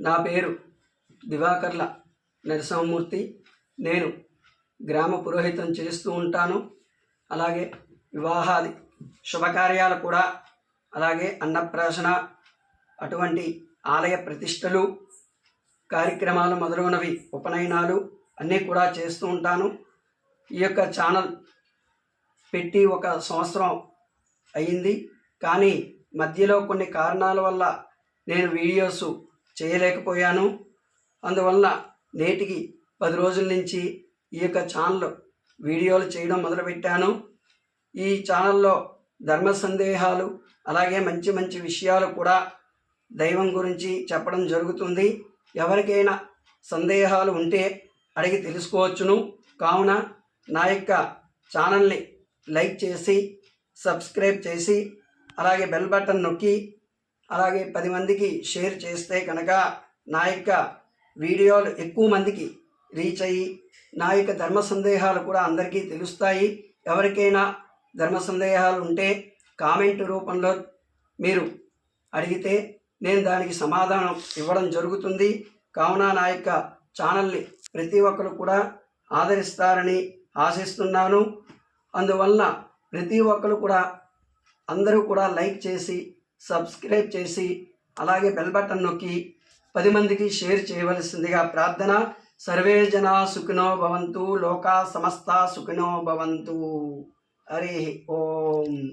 నా పేరు దివాకర్ల నరసింహమూర్తి. నేను గ్రామ పురోహితం చేస్తూ ఉంటాను. అలాగే వివాహాది శుభకార్యాలు కూడా అలాగే అన్నప్రాసన అటువంటి ఆలయ ప్రతిష్టలు కార్యక్రమాలు మొదలగునవి ఉపనయనాలు అన్నీ కూడా చేస్తూ ఉంటాను. ఈ యొక్క ఛానల్ పెట్టి ఒక సంవత్సరం అయ్యింది కానీ మధ్యలో కొన్ని కారణాల వల్ల నేను వీడియోస్ చేయలేకపోయాను. అందువల్ల నేటికి పది రోజుల నుంచి ఈ యొక్క ఛానల్ వీడియోలు చేయడం మొదలుపెట్టాను. ఈ ఛానల్లో ధర్మ సందేహాలు అలాగే మంచి మంచి విషయాలు కూడా దైవం గురించి చెప్పడం జరుగుతుంది. ఎవరికైనా సందేహాలు ఉంటే అడిగి తెలుసుకోవచ్చును. కావున నా యొక్క ఛానల్ని లైక్ చేసి సబ్స్క్రైబ్ చేసి అలాగే బెల్ బటన్ నొక్కి అలాగే పది మందికి షేర్ చేస్తే కనుక నా యొక్క వీడియోలు ఎక్కువ మందికి రీచ్ అయ్యి నా యొక్క ధర్మ సందేహాలు కూడా అందరికీ తెలుస్తాయి. ఎవరికైనా ధర్మ సందేహాలు ఉంటే కామెంట్ రూపంలో మీరు అడిగితే నేను దానికి సమాధానం ఇవ్వడం జరుగుతుంది. కావున నా యొక్క ఛానల్ని ప్రతి ఒక్కరు కూడా ఆదరిస్తారని ఆశిస్తున్నాను. అందువలన ప్రతి ఒక్కరు కూడా అందరూ కూడా లైక్ చేసి సబ్స్క్రైబ్ చేసి అలాగే బెల్ బటన్ నొక్కి పది మందికి షేర్ చేయవలసిందిగా ప్రార్థన. సర్వే జన సుఖినో భవంతు లోకా సమస్త సుఖినో భవంతు. హరి ఓం.